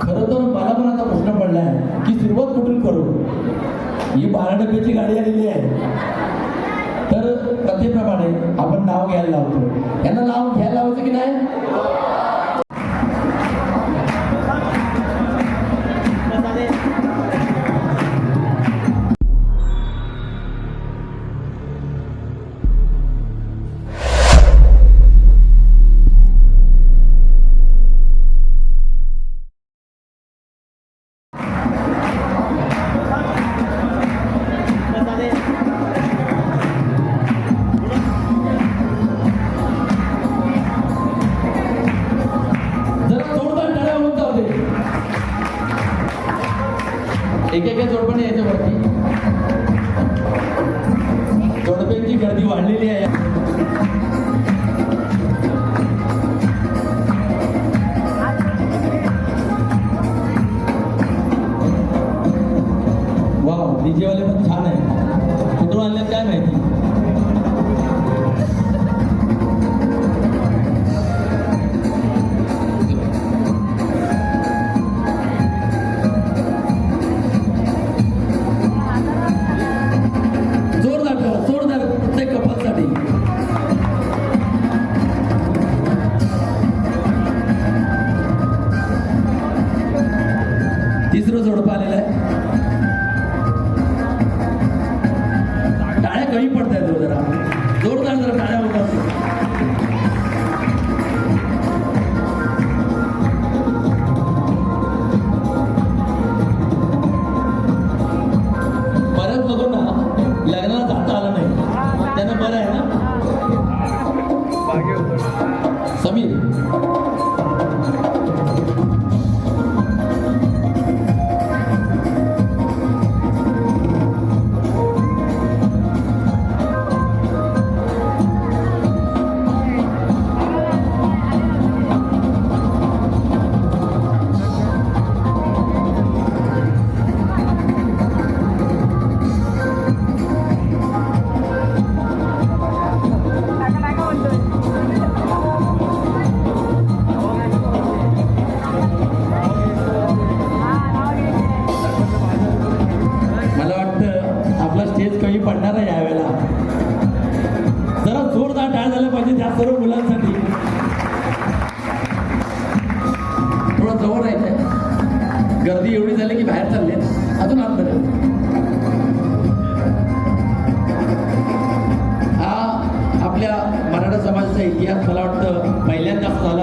खरं तर मला पण आता प्रश्न पडलाय की सुरुवात कुठून करू? ही बारा डब्याची गाडी आलेली आहे. तर कथेप्रमाणे आपण नाव घ्यायला लावतो. यांना नाव घ्यायला लावायचं की नाही? एक जोडपणे यायच्या वरती. जोडप्यांची गर्दी वाढलेली आहे. वा पण छान आहे कुठून आणले काय माहिती? ಕೈ ಪಡ್ತಾ ಇದ್ರು ಜರ ದೊಡ್ಡದಾಣ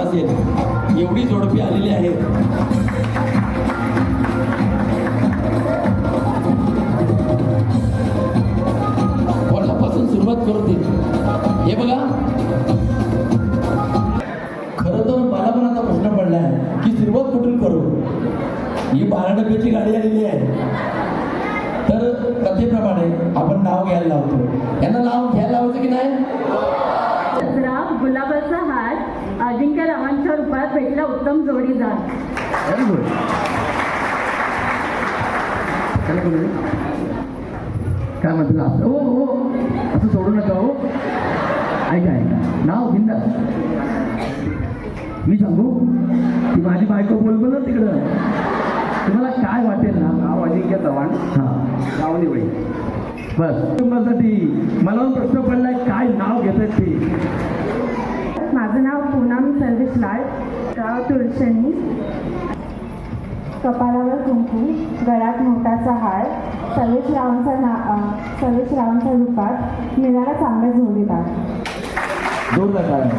असेल. एवढी जोडपी आलेली आहे. सुरुवात करू दे हे बघा. खरं तर मला पण आता प्रश्न पडलाय की सुरुवात कुठून करू? ही बारा डब्याची गाडी आलेली आहे. तर कथेप्रमाणे आपण नाव घ्यायला लावतो. यांना नाव घ्यायला लावायचं की नाही? अजिंक्य रावांच्या रूपात भेटला उत्तम जोडीदार. व्हेरी गुड काय म्हटलं? असं हो हो. असं सोडू नका हो. ऐका ऐका. नाव बिंदा मी सांगू? ती माझी बायको बोलबो ना तिकडं. तुम्हाला काय वाटेल ना? नाव अजिंक्य चव्हाण. हां. गाव निवळी बस. कुटुंबासाठी मला प्रश्न पडलाय काय नाव घेत आहेत ते? माझं नाव पूनम सर्विस लाड गाव तुळसणी कपाळावर कुंकू गळ्यात मोठाचा हार सर्वेश रावांचा ना सर्वेश रावांच्या रूपात मिळाला चांगला जोडीदार. जोरदार काय?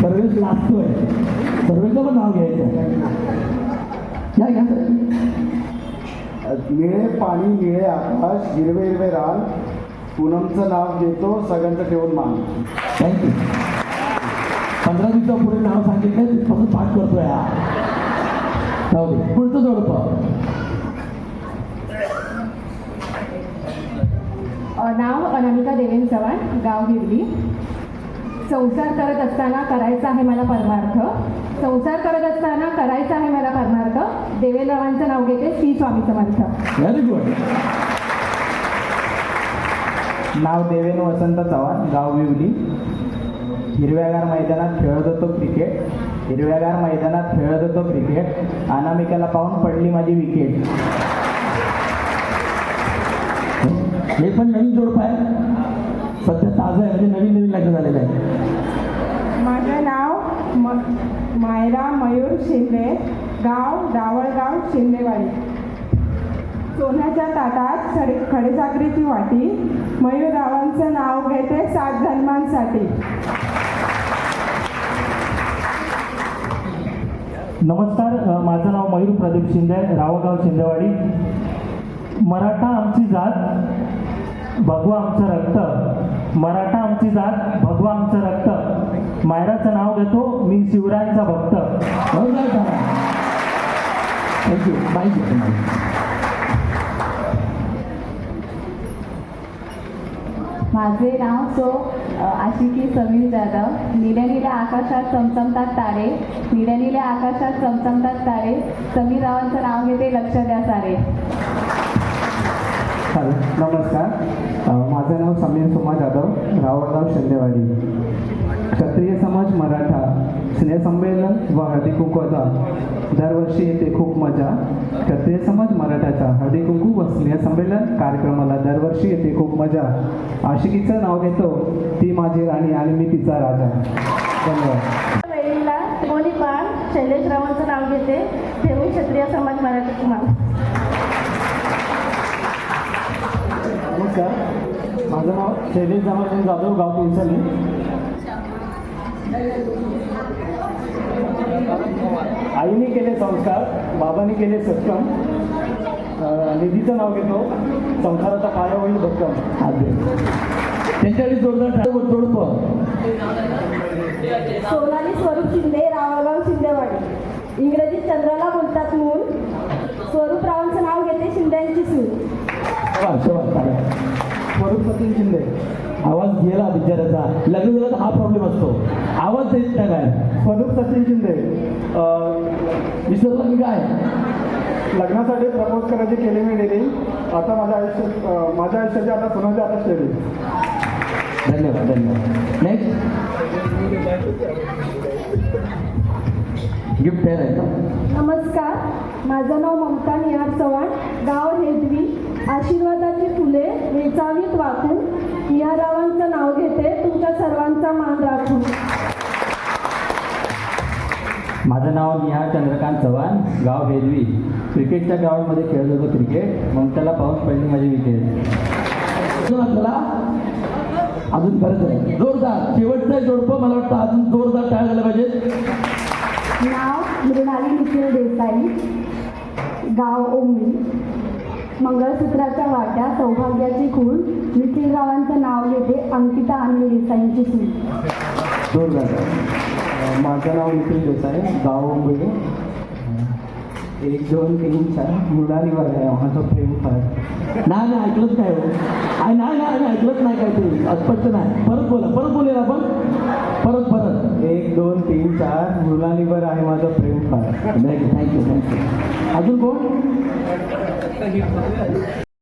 सर्वेच लागतोय सर्वेचं पण नाव घ्यायचं. या घ्या निळे पाणी निळे आकाश हिरवे हिरवे रान. पूनमचं नाव घेतो सगळ्यांचं ठेवून मान थँक्यू पंधरा दिवसापूर्वी नाव सांगितलं तिथपासून पाठ करतोय हा. जाऊ दे पुढचं जोडपं. नाव अनामिका देवेंद्र चव्हाण गाव गिरली संसार करत असताना करायचा आहे मला परमार्थ. संसार करत असताना करायचा आहे मला परमार्थ. देवेंद्रवांचं नाव घेते श्री स्वामी समर्थ. व्हेरी गुड नाव देवेन वसंत चव्हाण गाव विवली हिरव्यागार मैदानात खेळत होतो क्रिकेट हिरव्यागार मैदानात खेळत होतो क्रिकेट अनामिकाला पाहून पडली माझी विकेट हे पण नवीन जोडप आहे सध्या ताजं आहे म्हणजे नवीन नवीन लग्न झालेलं आहे. माझं नाव म मायरा मयूर शिंदे. गाव डावळगाव शिंदेवाडी. सोन्याच्या ताटात खडे खडेसाकरीची वाटी. मयूर मयूररावांचं नाव घेते सात जन्मांसाठी नमस्कार माझं नाव मयूर प्रदीप शिंदे रावगाव शिंदेवाडी. मराठा आमची जात भगवा आमचं रक्त. मराठा आमची जात भगवा आमचं रक्त. मायराचं नाव घेतो मी शिवरायांचा भक्त. थँक्यू माहिती माझे नाव सो आशिकी समीर जाधव. निळ्या निल्या आकाशात चमचमतात तारे. निळ्या निल्या आकाशात चमचमतात तारे. समीर रावांचं नाव घेते लक्ष द्या सारे. हॅलो नमस्कार. माझं नाव समीर सुमा जाधव रावळगाव शिंदेवाडी. क्षत्रिय समाज मराठा स्नेहसंमेलन व हळदी कुंकवाचा दरवर्षी येते खूप मजा. क्षत्रिय समाज मराठाचा हळदी कुंकू व स्नेहसंमेलन कार्यक्रमाला दरवर्षी येते खूप मजा. आशिकीचं नाव घेतो ती माझी राणी आणि मी तिचा राजा. धन्यवाद. शैलेश रावांचं नाव घेते ठेवून क्षत्रिय समाज मराठी कुमार नमस्कार माझं नाव शैलेश दामोदर जाधव गाव पिंचली आईने केले संस्कार बाबांनी केले सक्षम अं, निधीचं नाव घेतो. संसाराचा पाया होईल भक्कम. आदे. त्यांच्याकडे जोरदार टाळ्या जोडप सोनाली स्वरूप शिंदे रावळगाव शिंदेवाडी. इंग्रजीत चंद्राला बोलतात मूल. स्वरूप रावांचं नाव घेते शिंद्यांची सून. सतीन शिंदे. आवाज गेला बिचाराचा लग्न झालं तर हा प्रॉब्लेम असतो. आवाज देत नाही काय? स्वरूप सतीन शिंदे. अं, विसरला मी काय? लग्नासाठी प्रपोज करायची केली मी डेली आता माझ्या आयुष्यात अं, माझ्या आयुष्याची आता सुनाची आता स्टेडी धन्यवाद धन्यवाद. नेक्स्ट गिफ्ट आहे का? नमस्कार. माझं नाव ममता निहार चव्हाण. गाव हेदवी आशीर्वादाची फुले वेचावीत वाकून. निहार रावांचं नाव घेते तुमच्या सर्वांचा मान राखून. माझं नाव निहार चंद्रकांत चव्हाण गाव भेदवी क्रिकेटच्या ग्राउंडमध्ये खेळत होतो क्रिकेट. मग त्याला पाऊस पडली माझी विकेट. अजून आपल्याला अजून बरंच आहे जोरदार. शेवटचं जोडपं मला वाटतं अजून जोरदार झालं पाहिजे. नाव मृणाली निखिल देसाई. गाव ओंबी मंगळसूत्राच्या वाट्या सौभाग्याची खूण. निखिल रावांचं नाव घेते अंकिता आणि देसाईंची सून. माझं नाव निखिल देसाई गाव मुंबई एक दोन तीन चार. वर्ग आहे माझं प्रेम फार नाही नाही ऐकलंच काय हो. नाही नाही नाही, ऐकलंच नाही हो. काय ते अस्पष्ट नाही. परत बोला परत बोलेल आपण. परत परत. एक दोन तीन चार. मुलालीवर आहे माझं प्रेम फार. थँक्यू थँक्यू अजून कोण?